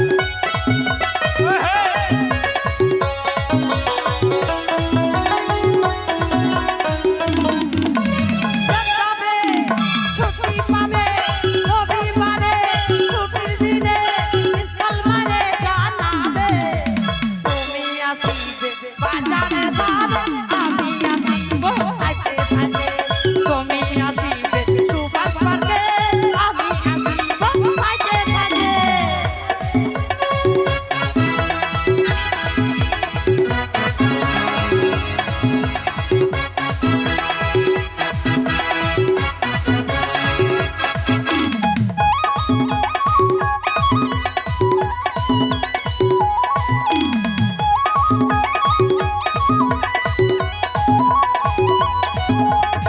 Música Música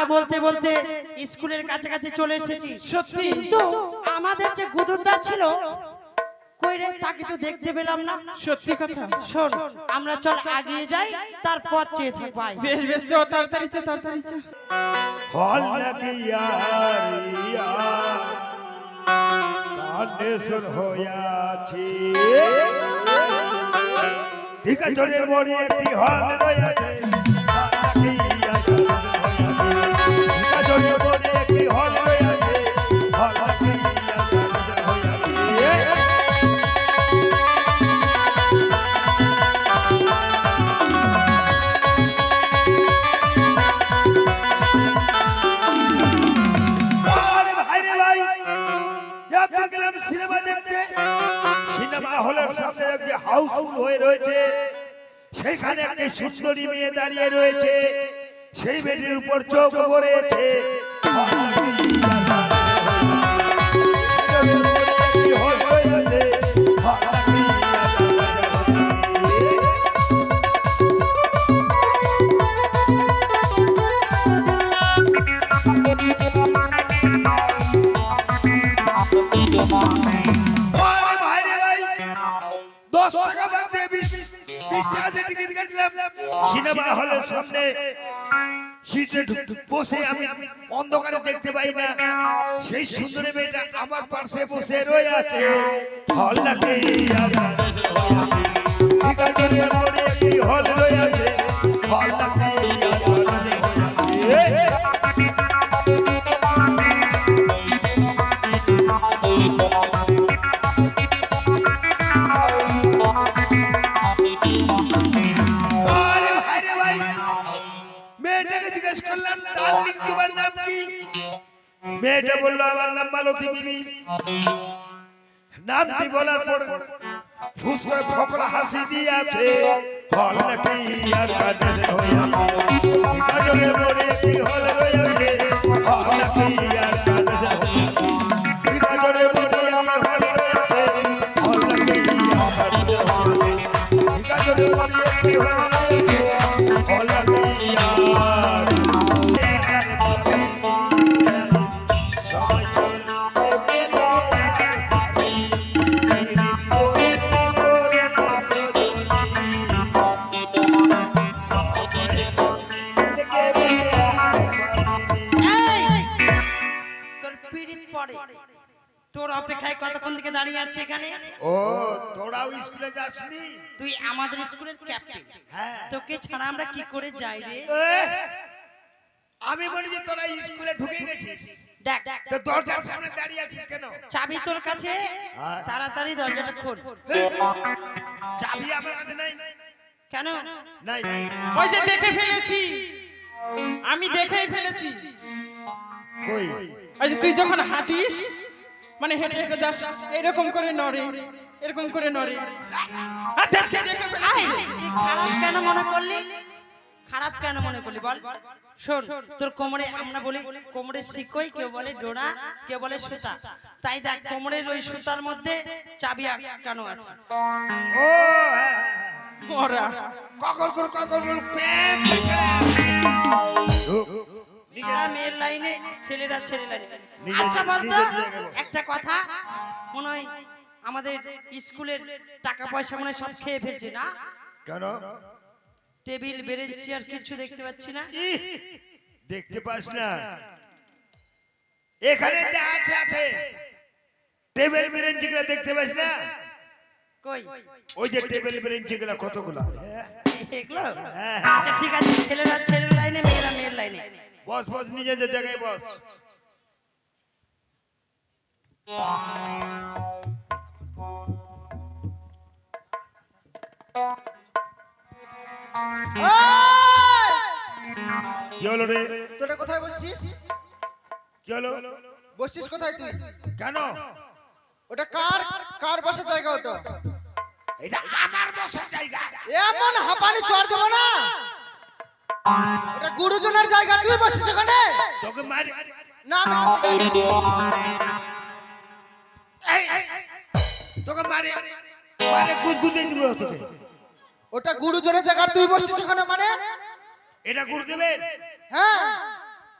কথা বলতে বলতে স্কুলের কাছাকাছি চলে এসেছি। সত্যি? কিন্তু আমাদের যে গুদুরদা ছিল ঠিক তাকে দেখতে পেলাম না। বেশ রয়েছে। সেখানে একটি সুন্দরী মেয়ে দাঁড়িয়ে রয়েছে। সেই মেয়েটির উপর চোখ পড়েছে। হয়ে পাই না সেই সুন্দরী মেয়েটা আমার পাশে বসে রয়ে আছে ভালো লাগে মেয়েটা বলল আমার নাম মালতী বিবি নামটি বলার পর ফুস করে ফকরা হাসি দিয়েছে। ফল নাকি আর কাটেছে হইয়াছে গাজরে মরে কি হল রয়েছে। ফল নাকি আর কাটেছে হইয়াছে গাজরে মরে আমি হল রয়েছে। ফল নাকি আর কাটেছে হইয়াছে গাজরে মরে কি হল আছে এখানে? ও তোরাও স্কুলে যাসনি? তুই আমাদের স্কুলের ক্যাপ্টেন। হ্যাঁ। তোকে ছাড়া আমরা কি করে যাই রে? আমি বলি যে তোরা স্কুলে ঢুকে গেছিস। দেখ তো দরজার সামনে দাঁড়িয়ে আছিস কেন? চাবি তোর কাছে? হ্যাঁ। তাড়াতাড়ি দরজাটা খোল। চাবি আমার কাছে নাই। কেন? নাই। ওই যে দেখে ফেলেছি। আমি দেখেই ফেলেছি। কই? ওই তুই যখন হাঁটিস মানে হেঁটে হেঁটে যাস এরকম করে নড়ে এরকম করে নড়ে। খারাপ কেন মনে করলি? খারাপ কেন মনে করলি বল? শোন তোর কোমরে আমরা বলি কোমরের শিকই কেউ বলে ডোরা কেউ বলে সুতা। তাই দেখ কোমরের ওই সুতার মধ্যে চাবি আটকানো আছে। ও কোন কখন কোন প্রেম। মেয়েরা মেয়ের লাইনে ছেলেরা ছেলে লাইনে। আচ্ছা বলতো। একটা কথা মনে হয় আমাদের স্কুলের টাকা পয়সা মনে সব খেয়ে ফেলছে না? কেন? টেবিল চেয়ার কিছু দেখতে পাচ্ছি না। দেখতে পাস না। এখানে যা আছে আছে। টেবিল বেরেঞ্চি গুলো দেখতে পাস না? কই? ওই যে টেবিল বেরেঞ্চি গুলো কতগুলো? এগুলো? হ্যাঁ। আচ্ছা ঠিক আছে ছেলেরা ছেলের লাইনে মেয়েরা মেয়ের লাইনে। বস বস নিজেদের জায়গায় বস। কি হলো রে? তোরা কোথায় বসছিস? কি হলো? বসছিস কোথায় তুই? কেন? ওটা কার কার বসার জায়গা ওটা? এটা আমার বসার জায়গা। এমন হাঁপানি চড় দেবো না। এটা গুরুজনের জায়গা তুই বসছিস ওখানে? তোকে মারি। না আমি জানি। এই, এই, এই, তোকে মারি। মারে গুদগুদে দিব তোকে। ওটা গুরুজনের জায়গা তুই বসছিস ওখানে মানে? এটা গুরুদেবের? হ্যাঁ।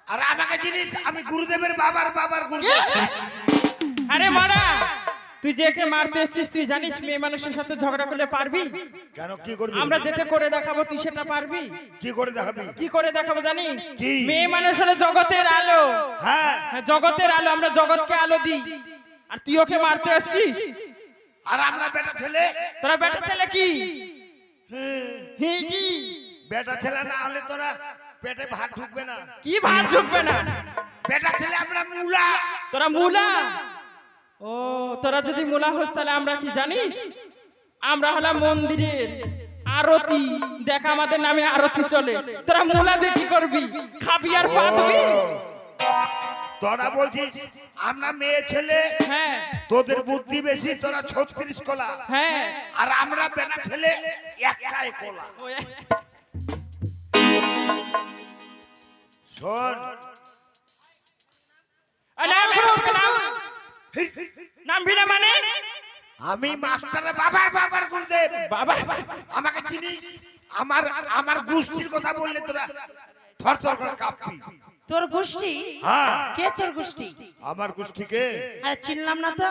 আর আমাকে জিনিস আমি গুরুদেবের বাবার বাবার গুরুদেব। আরে মারা! তুই যেকে মারতে এসছিস তুই জানিস মেয়ে মানুষের সাথে ঝগড়া করলে পারবি? কেন? কি করবি আমরা যেটা করে দেখাবো তুই সেটা পারবি? কি করে দেখাবি? কি করে দেখাবো জানিস? কি? মেয়ে মানুষ হলো জগতের আলো। হ্যাঁ। হ্যাঁ, জগতের আলো আমরা জগৎকে আলো দিই। আর তুই ওকে মারতে আসছিস? আর আমরা বেটা ছেলে? তোরা বেটা ছেলে কি? হুম, হি কি? বেটা ছেলে না হলে তোরা পেটে ভাত ঢুকবে না। কি ভাত ঢুকবে না? বেটা ছেলে আমরা মুলা। তোরা মুলা? ও তোরা যদি মুলা হোস তাহলে আমরা কি জানিস? আমরা হলাম মন্দিরের আরতি। দেখ আমাদের নামে আরতি চলে। তোরা মুলা কি করবি? খাবি আর পাতবি তোরা বলছিস আমরা মেয়ে ছেলে হ্যাঁ। তোদের বুদ্ধি বেশি তোরা ছত্রিশ কলা। হ্যাঁ। আর আমরা বেটা ছেলে একটাই কলা। শোন। আ, নাম নাম নাম ভিড়ে মানে? আমি মাস্টারের বাবার বাবার গুরুদেব। বাবা আমাকে চিনিস? আমার আমার গোষ্ঠীর কথা বললে তোরা থর থর করে কাঁপবি। তোর গোষ্ঠী? হ্যাঁ। কে তোর গোষ্ঠী? আমার গোষ্ঠীকে হ্যাঁ চিনলাম না তো।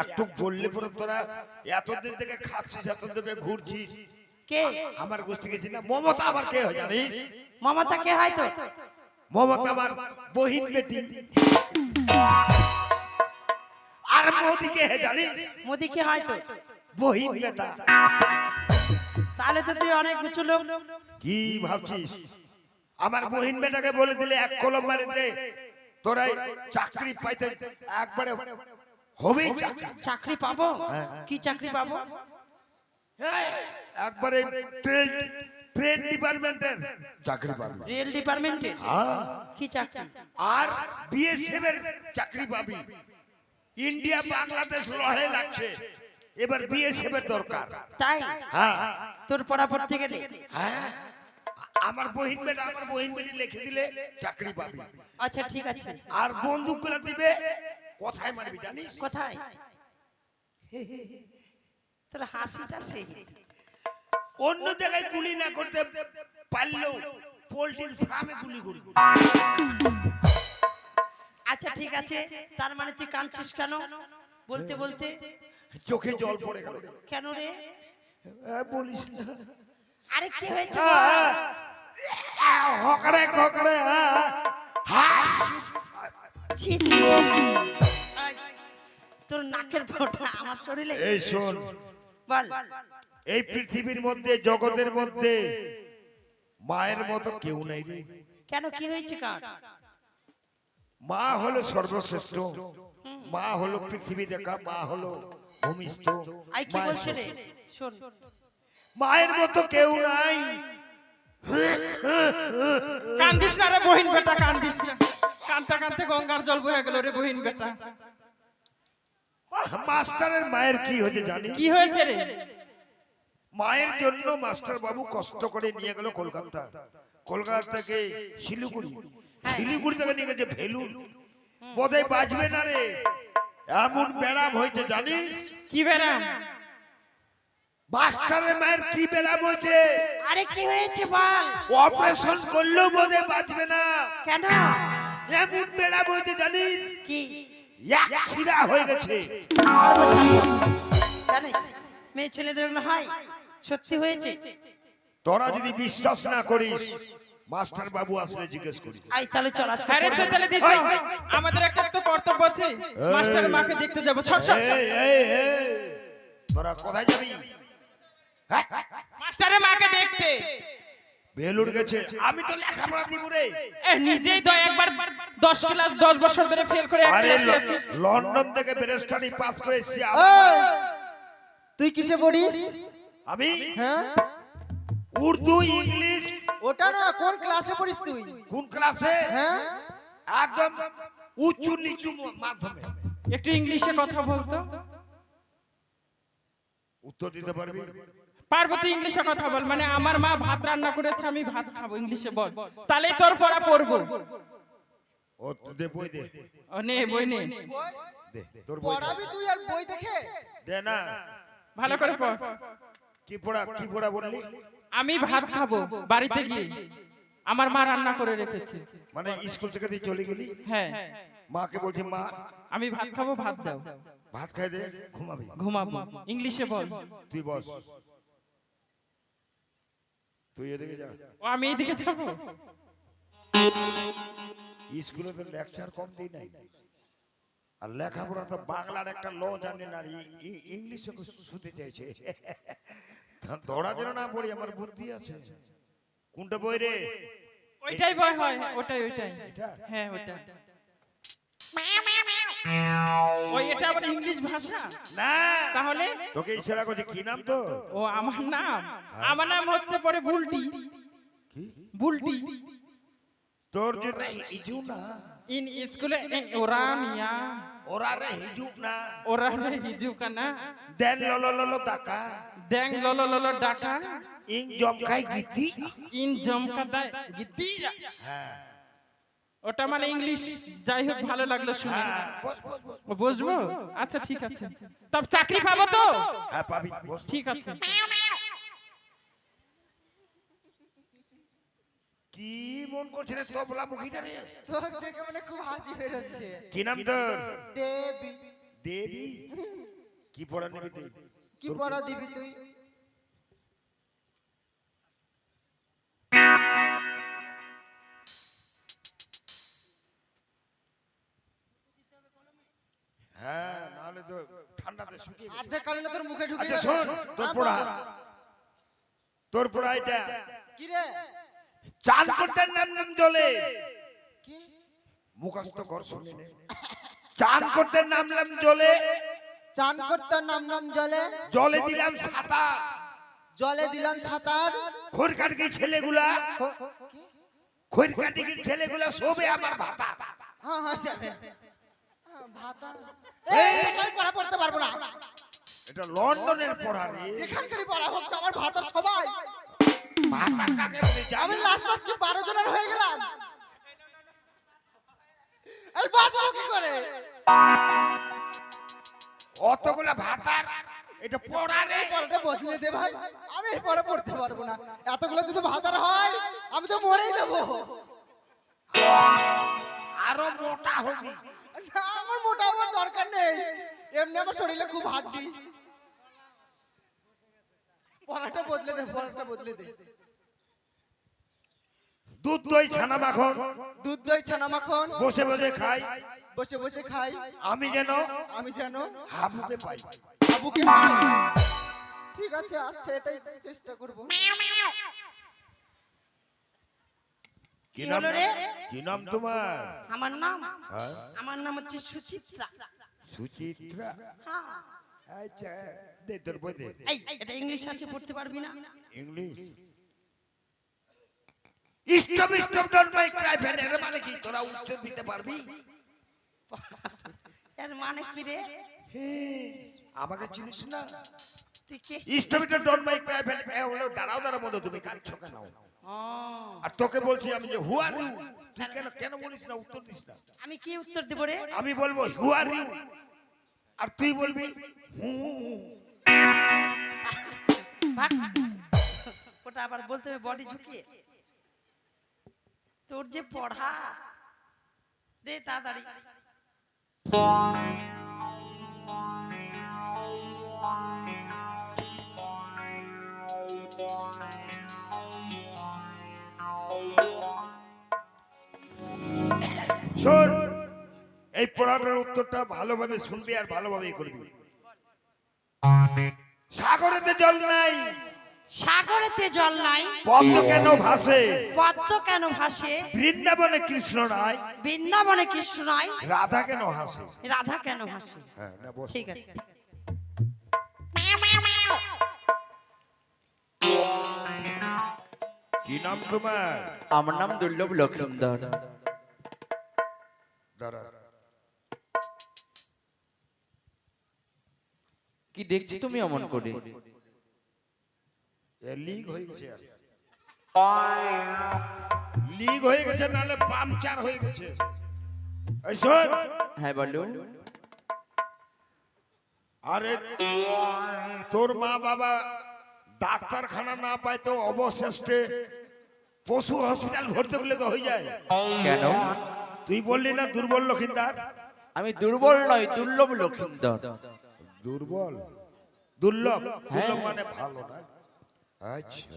একটু বললে পরে তোরা এতদিন থেকে খাচ্ছিস এতদিন থেকে ঘুরছিস। কে? আমার গোষ্ঠীকে চিনা মমতা আবার কে হয় জানিস? মমতা কে হয় তো মমতা আমার বহিন বেটি আর মোদি কে হয় জানিস মোদি কে হয় তো বহিন বেটা। তাহলে তো তুই অনেক কিছু লোক। কি ভাবছিস? আমার বহিন বেটাকে বলে দিলে এক কলম মারি দিলে তোরাই চাকরি পাইতে একবারে হবেই চাকরি। পাবো? হ্যাঁ। কি চাকরি পাবো? একবারে ট্রেন ট্রেন ডিপার্টমেন্টের চাকরি পাবি। রেল ডিপার্টমেন্টে হ্যাঁ। কি চাকরি? আর বিএসএফ এর চাকরি পাবি। ইন্ডিয়া বাংলাদেশ লড়াই লাগছে। এবার বিএসএফ এর দরকার। তাই? হ্যাঁ। তোর পড়া পড়তে গেলে হ্যাঁ। আমার বহিন বেটা আমার বহিন বেটি লিখে দিলে চাকরি পাবি। আচ্ছা ঠিক আছে। আর বন্দুকগুলো দিবে কোথায় মারবি জানিস? কোথায়? তোর হাসিটা সেই। অন্য জায়গায় গুলি না করতে পারলেও পোল্ট্রির ফার্মে গুলি করবি আচ্ছা ঠিক আছে। তার মানে তুই কাঁদছিস কেন? বলতে বলতে চোখে জল পড়ে গেল। কেন রে? বলিস না। আরে কি হয়েছে হকড়ে খকড়ে হাস ছি, ছি, ছি। আয়, তোর নাকের ফোঁটা আমার শরীরে। এই শোন। বল। এই পৃথিবীর মধ্যে জগতের মধ্যে মায়ের মতো কেউ নাই রে। কেন কি হয়েছে কার? মা হলো সর্বশ্রেষ্ঠ। মা হলো পৃথিবী দেখা মা হলো ভূমিষ্ঠ আই কি মায়ের বলছে রে শোন। মায়ের মতো কেউ নাই। কান্দিস না রে বহিন বেটা কান্দিস না। কানতে কানতে গঙ্গার জল বয়ে গেল রে বহিন বেটা। মাস্টারের মায়ের কি হয়েছে জানি কি হয়েছে রে? মায়ের জন্য মাস্টার বাবু কষ্ট করে নিয়ে গেল কলকাতা। কলকাতা থেকে শিলিগুড়ি। শিলিগুড়ি থেকে নিয়ে গেছে ভেলুর বোধহয় বাজবে না রে। এমন ব্যারাম হয়েছে জানিস? কি মায়ের ব্যারাম হয়েছে? আরে কি হয়েছে বল? অপারেশন করলেও বোধহয় বাঁচবে না। কেন? এমন ব্যারাম হয়েছে জানিস? কি? এক শিরা হয়ে গেছে। জানিস? মেয়ে ছেলেদের হয়। সত্যি হয়েছে? তোরা যদি বিশ্বাস না করিস মাস্টার বাবু আসলে জিজ্ঞেস করি। আই তাহলে চল আজকে আরে চল তাহলে দিচ্ছ আমাদের একটা তো কর্তব্য আছে। মাস্টার মাকে দেখতে যাব। ছট ছট এই, এই, তোরা কোথায় যাবি? হ্যাঁ? মাস্টারের মাকে দেখতে। বেলুর গেছে। আমি তো লেখাপড়া দিব রে। এ নিজেই তো একবার দশ ক্লাস দশ বছর ধরে ফেল করে এক আরে ক্লাস লন্ডন থেকে ব্যারিস্টারি পাস করে এসেছি আমি- তুই কিসে পড়িস? আমি হ্যাঁ? উর্দু ইংলিশ ওটা না কোন ক্লাসে পড়িস তুই? কোন ক্লাসে? হ্যাঁ? একদম উঁচু নিচু মাধ্যমে। একটু ইংলিশে কথা বলতো? উত্তর দিতে পারবি? পারব তুই ইংলিশে কথা বল। মানে আমার মা ভাত রান্না করেছে আমি ভাত খাব ইংলিশে বল। তাহলে তোর পড়া পড়ব। ও দে বই দে। ও নে বই নে। দে তোর বই পড়াবি তুই আর বই দেখে? দে না। ভালো করে পড়। কি পড়া কি পড়া বললি? আমি ভাত খাব বাড়িতে গিয়ে। আমার মা রান্না করে রেখেছে। মানে স্কুল থেকে তুই চলে গেলি? হ্যাঁ। মাকে বলছি মা আমি ভাত খাব ভাত দাও। ভাত খাই দে ঘুমাবি। ঘুমাবো। ইংলিশে বল। তুই বস। তুই এদিকে যা। ও আমি এইদিকে যাব? স্কুলে তো লেকচার কম দিই নাই। আর লেখাপড়া তো বাংলার একটা ল জানে না ইংলিশে শুতে চাইছে। ধরা যেন না পড়ি আমার বুদ্ধি আছে। কোনটা বই রে? ওইটাই বয় হয় ওটাই ওইটাই। হ্যাঁ ওটা ওই এটা আবার ইংলিশ ভাষা? না। তাহলে? তোকে ইশারা করছে কি নাম তো ও আমার নাম? আমার নাম হচ্ছে পরে বুলটি। কি? বুলটি। তোর যে হিজু না ইন স্কুলে ওরা মিয়া। ওরা রে হিজু না ওরা রে হিজুকানা দেন ললো ললো দাকা ড্যাং ললো ললো ডাকা ইং জমকাই গিতি ইন জমকা দায় হ্যাঁ ওটা মানে ইংলিশ যাই হোক ভালো লাগল শুনে হ্যাঁ বসবো আচ্ছা ঠিক আছে তবে চাকরি পাবো তো হ্যাঁ পাবি ঠিক আছে কি মন করছে রে তবলা মুখিটা রে? তোর দেখে মানে খুব হাসি বেরোচ্ছে। কি নাম তোর? দেবী। দেবী? কি পড়া নেবি তুই? কি পড়া দিবি তুই? হ্যাঁ নাহলে তো ঠান্ডাতে শুকিয়ে গেছে। কারণে তোর মুখে ঢুকে আচ্ছা। শোন তোর পড়া। তোর পড়া এটা। কি রে? চাল করতে নাম নাম জলে। মুখস্থ কর শুনে নে। চান করতে নামলাম জলে। চান করতে নাম নাম জলে। জলে দিলাম সাঁতার। জলে দিলাম সাঁতার। খোর কাটকি ছেলেগুলা খোর কাটকির ছেলেগুলা শোবে আমার ভাতা। হ্যাঁ হ্যাঁ হ্যাঁ, ভাতা। এই সবাই পড়া পড়তে পারব না। এটা লন্ডনের পড়া রে। যেখানকারই পড়া হচ্ছে আমার ভাতা সবাই। আমি লাস্ট মাস কি বারো জনের হয়ে গেলাম? এই বাঁচবো কি করে? অতগুলা ভাতার এটা পড়া রে। পড়াটা বদলে দে ভাই। আমি পড়া পড়তে পারব না। এতগুলো যদি ভাতার হয় আমি তো মরেই যাব। আরও মোটা হবি। না আমার মোটা হওয়ার দরকার নেই। এমনি আমার শরীরে খুব হাড্ডি। পড়াটা বদলে দে পড়াটা বদলে দে। দুধ দই ছানা মাখন। দুধ দই ছানা মাখন। বসে বসে খাই। বসে বসে খাই। আমি যেন আমি জানো হাবুকে পাই। খাই। ঠিক আছে আচ্ছা এটাই চেষ্টা করব। কি কি নাম রে? কি নাম তোমার? আমার নাম? হ্যাঁ? আমার নাম হচ্ছে সুচিত্রা। সুচিত্রা। হ্যাঁ। আচ্ছা দে তোর বই দে। এই এটা ইংলিশ আছে পড়তে পারবি না? English stop stop don't my cry fan এর মানে কি? তোরা উত্তর দিতে পারবি? এর মানে কি রে? আমাকে চিনিস না? স্টপ স্টপ ফ্যান হলো দাঁড়াও দাঁড়াও মতো তুমি কাঁদছো কেন? ও, আর তোকে বলছি আমি যে হু আর ইউ তুই কেন কেন বলিস না? উত্তর দিস না। আমি কি উত্তর দেব রে? আমি বলব হু আর ইউ আর তুই বলবি ওটা আবার বলতে হবে বডি ঝুঁকিয়ে। তোর যে পড়া দে তাড়াতাড়ি। শোন এই পড়াটার উত্তরটা ভালোভাবে শুনবি আর ভালোভাবে করবি। সাগরেতে জল নাই। সাগরেতে জল নাই। পদ্ম কেন ভাসে? পদ্ম কেন ভাসে? বৃন্দাবনে কৃষ্ণ নাই। বৃন্দাবনে কৃষ্ণ নাই। রাধা কেন হাসে রাধা কেন ভাসে? হ্যাঁ ঠিক আছে। কি নাম তোমার? আমার নাম দুর্লভ লক্ষিন্দর। দাঁড়া। কি দেখছি তুমি অমন করে? লিক হয়ে গেছে লিক হয়ে গেছে নালে পাংচার হয়ে গেছে। হ্যাঁ বলো। আরে তোর মা বাবা ডাক্তারখানা না পায় তো অবশেষে পশু হসপিটাল ভর্তি করলে তো হয়ে যায়। কেন? তুই বললি না দুর্বল লক্ষিন্দার আমি দুর্বল নয় দুর্লভ লক্ষিন্দর দুর্বল। দুর্লভ। হ্যাঁ। দুর্লভ মানে ভালো না। আচ্ছা।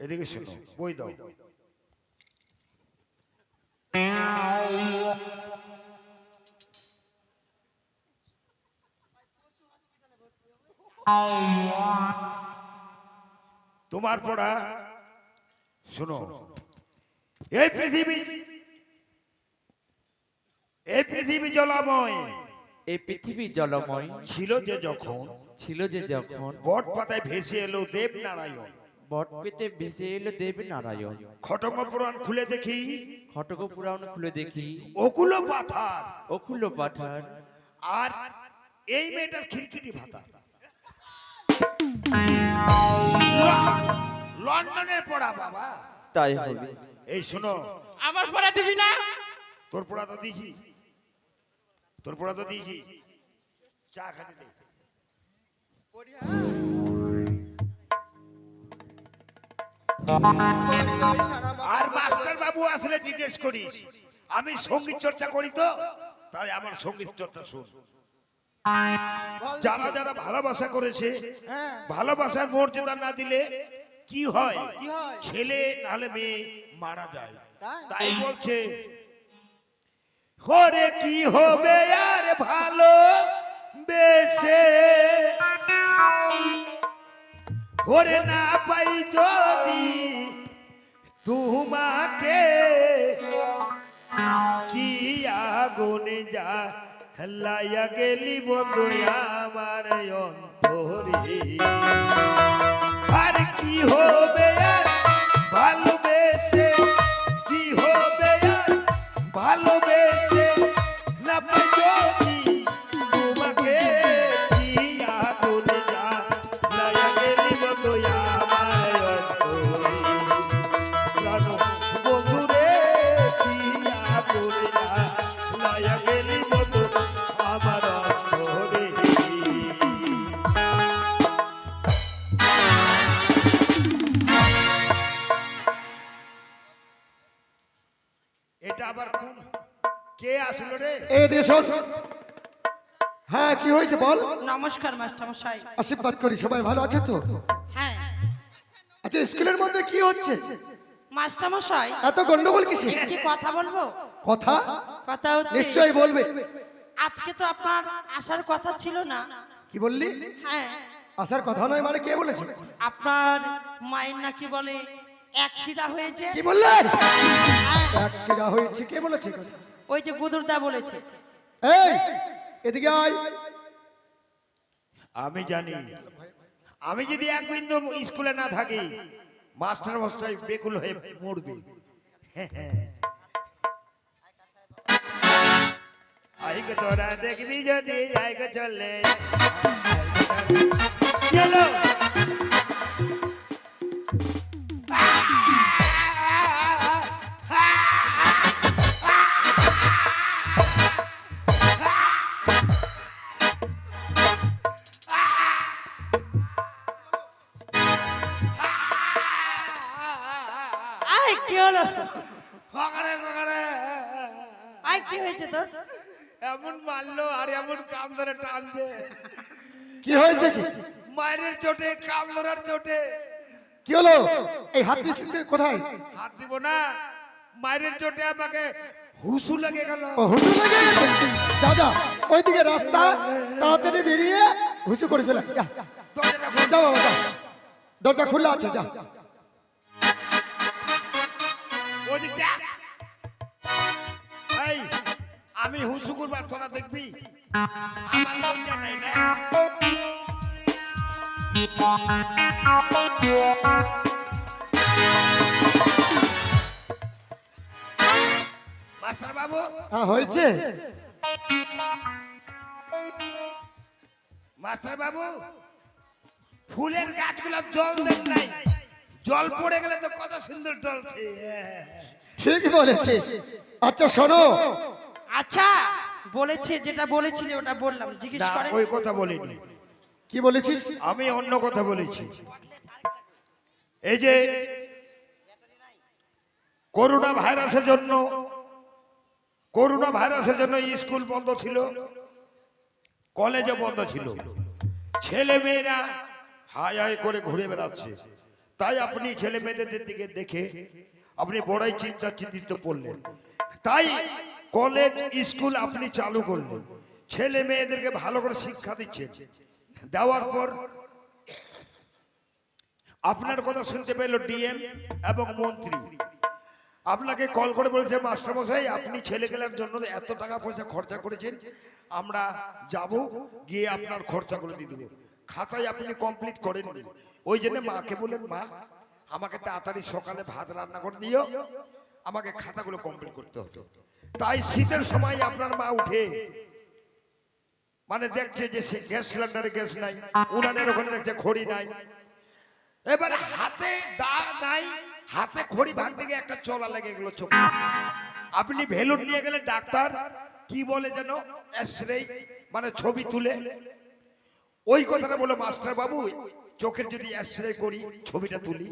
এদিকে শোনো বই দাও। তোমার পড়া শোনো এই পৃথিবী এই পৃথিবী জলাময়। এই পৃথিবী জলময় ছিল যে যখন ছিল যে যখন বট পাতায় ভেসে এলো দেব নারায়ণ বট পেতে ভেসে এলো দেব নারায়ণ খটঙ্গ পুরাণ খুলে দেখি। খটক পুরাণ খুলে দেখি। ওকুলো পাথার অকুল পাঠান। আর এই মেয়েটার খিরকিটি ভাতা। লন্ডনের পড়া বাবা। তাই হবে। এই শোনো। আমার পড়া দিবি না? তোর পড়া তো দিয়েছি তোর পড়া তো দিয়েছি। চা খাতে দে। আর মাস্টার বাবু আসলে জিজ্ঞেস করিস আমি সংগীত চর্চা করি তো তাই আমার সংগীত চর্চা শুন। যারা যারা ভালোবাসা করেছে ভালোবাসার মর্যাদা না দিলে কি হয়? ছেলে নাহলে মেয়ে মারা যায়? তাই বলছে হরে কি হবে আর ভালো? বেশে। হরে না পাই যদি তোমাকে কি আগুনে যা লাইয়া গেলি বন্ধু আমার অন্তরে? আর কি হবে আর ভালোবেসে? কি হবে আর ভালোবেসে মাস্টারমশাই আশীর্বাদ করি সবাই ভালো আছে তো? হ্যাঁ। আচ্ছা স্কুলের মধ্যে কি হচ্ছে? মাস্টারমশাই এত গন্ডগোল কিসে একটি কথা বলব? কথা? কথা হচ্ছে নিশ্চয়ই বলবে। আজকে তো আপনার আসার কথা ছিল না। কি বললি? হ্যাঁ। আসার কথা নয় মানে কে বলেছে? আপনার মায়ের নাকি বলে এক শিরা হয়েছে। কি বললেন হ্যাঁ, এক শিরা হয়েছে কে বলেছে ওই যে গুদুরদা বলেছে। এই এদিকে আয়। আমি জানি। আমি যদি এক বিন্দু স্কুলে না থাকি, মাস্টার মশাই বেকুল হয়ে মরবে। আইকে তোরা দেখবি যদি আইকে চলে। চলো। আয় কি হয়েছে তোর? এমন মারলো আর এমন কাম ধরে টানছে। কি হয়েছে কি? মায়ের চোটে কাম ধরার চোটে। কি হলো? এই হাত দিচ্ছে কোথায়? হাত দিব না। মায়ের চোটে আমাকে হুসু লেগে গেল। হুসু লেগে গেছে? যা যা। ওইদিকে রাস্তা তাড়াতাড়ি বেরিয়ে হুসু করে চলে যা দরজাটা যা বাবা যা। দরজা খোলা আছে যা। ওদিকটা এই আমি হুসু করবার তোরা দেখবি। আমার লজ্জা নাই না মাস্টার বাবু। হ্যাঁ হয়েছে। মাস্টার বাবু ফুলের গাছগুলো জল দেন নাই। জল পড়ে গেলে তো কত সুন্দর টলছে ঠিক বলেছিস। আচ্ছা শোনো। আচ্ছা বলেছে যেটা বলেছিলে ওটা বললাম জিজ্ঞেস করে ওই কথা বলিনি। কি বলেছিস? আমি অন্য কথা বলেছি। এই যে করোনা ভাইরাসের জন্য করোনা ভাইরাসের জন্য স্কুল বন্ধ ছিল কলেজও বন্ধ ছিল। ছেলে মেয়েরা হাই হাই করে ঘুরে বেড়াচ্ছে। তাই আপনি ছেলে মেয়েদের দিকে দেখে আপনি বড়াই চিন্তা চিন্তিত পড়লেন তাই কলেজ, স্কুল আপনি চালু করলেন। ছেলে মেয়েদেরকে ভালো করে শিক্ষা দিচ্ছেন। দেওয়ার পর আপনার কথা শুনতে পেল ডিএম এবং মন্ত্রী। আপনাকে কল করে বলেছে মাস্টারমশাই আপনি ছেলে গেলার জন্য এত টাকা পয়সা খরচা করেছেন। আমরা যাব, গিয়ে আপনার খরচা করে দিয়ে দেবো। খাতায় আপনি কমপ্লিট করেননি। ওই জন্য মাকে বলেন মা, আমাকে তাড়াতাড়ি সকালে ভাত রান্না করে দিও। আমাকে খাতাগুলো কমপ্লিট করতে হতো তাই শীতের সময় আপনার মা উঠে। মানে দেখছে যে সে গ্যাস সিলিন্ডারে গ্যাস নাই, উনানের ওখানে দেখছে খড়ি নাই। এবার হাতে দা নাই, হাতে খড়ি ভাঙতে গিয়ে একটা চলা লেগে গেল চোখে। আপনি ভেলুন নিয়ে গেলে ডাক্তার, কি বলে যেন? মানে ছবি তুলে। ওই কথাটা বলো, মাস্টার বাবু, চোখের যদি এক্সরে করি, ছবিটা তুলি,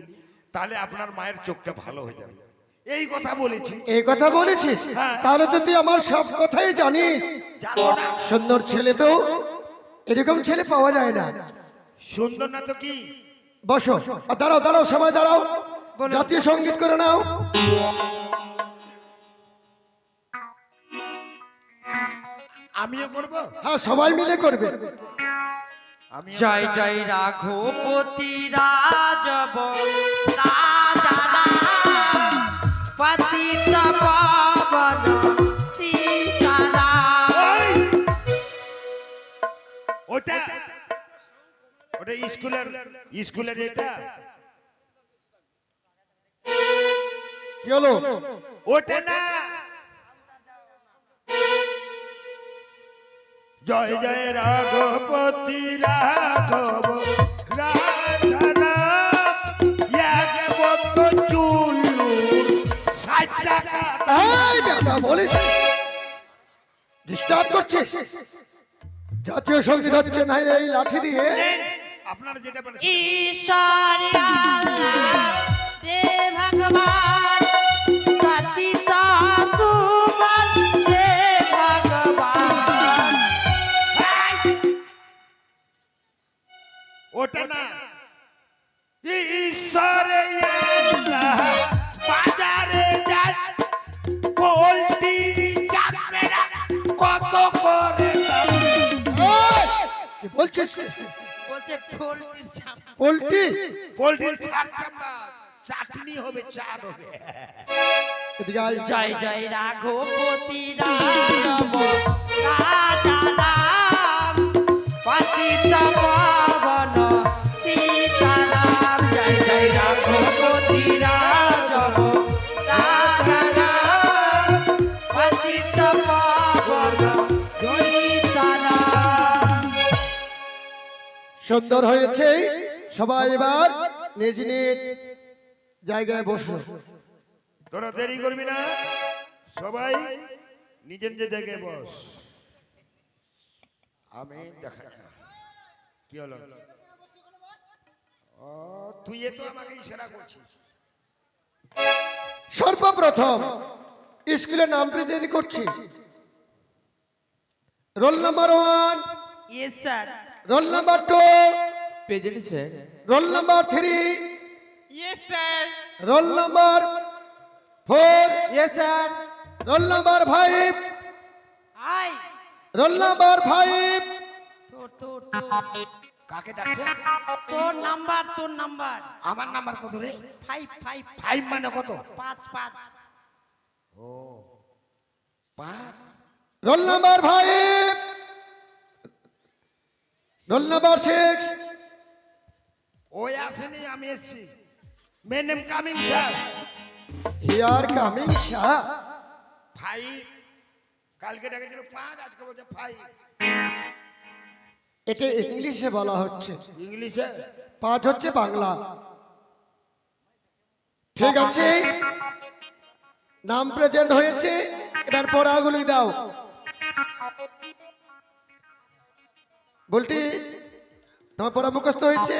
তাহলে আপনার মায়ের চোখটা ভালো হয়ে যাবে। এই কথা বলেছি। এই কথা বলেছিস? হ্যাঁ। তাহলে তো তুই আমার সব কথাই জানিস। সুন্দর ছেলে তো এরকম ছেলে পাওয়া যায় না। সুন্দর না তো কি? বসো। দাঁড়াও দাঁড়াও সময় দাঁড়াও। জাতীয় সংগীত করে নাও। আমিও করব? হ্যাঁ সবাই মিলে করবে। জয় জয় রাঘবপতি রাজব রাজা ওটা ওটা স্কুলের স্কুলের এটা কি হলো? ওটা না জয় জয় রাঘবপতি রাঘব রাঘব এই বেটা বলিস ডিস্টার্ব করছিস? জাতীয় সংগীত হচ্ছে না এই লাঠি দিয়ে। আপনারা যেটা ঈশ্বর ভগবান ওটা না। ঈশ্বরে বলছিস বলছে পোল্ট্রির চাপ পোল্ট্রি? পোল্ট্রির চামড়া চাটনি হবে চার হবে। এদিকে আয়। জয় জয় রাম রাজা রাম পতিত পাবন। সুন্দর হয়েছে। সবাই এবার নিজ নিজ জায়গায় বসো। তোরা দেরি করবি না। সবাই নিজের নিজের জায়গায় বস। আমি দেখা কি হলো? ও তুই এ তো আমাকে ইশারা করছিস। সর্বপ্রথম স্কুলে নাম প্রেজেন্ট করছি roll number one yes sir roll number two present sir roll number three yes sir roll number four yes sir roll number five I roll number five তোর তোর তোর কাকে ডাকছে? তোর নাম্বার তোর নাম্বার আমার নাম্বার কত রে? ফাইভ ফাইভ ফাইভ মানে কত? পাঁচ পাঁচ. ও পাঁচ। Roll number five roll number six ওই আসেনি আমি এসছি। মেন নেম কামিং স্যার ইয়ার কামিং শাহ? ফাইভ কালকে ডেকেছিল পাঁচ আজকে বলছে ফাইভ এটা ইংলিশে বলা হচ্ছে। ইংলিশে? পাঁচ হচ্ছে বাংলা। ঠিক আছে। নাম প্রেজেন্ট হয়েছে এবার পড়াগুলি দাও। বলটি তোমার পড়া মুখস্থ হয়েছে?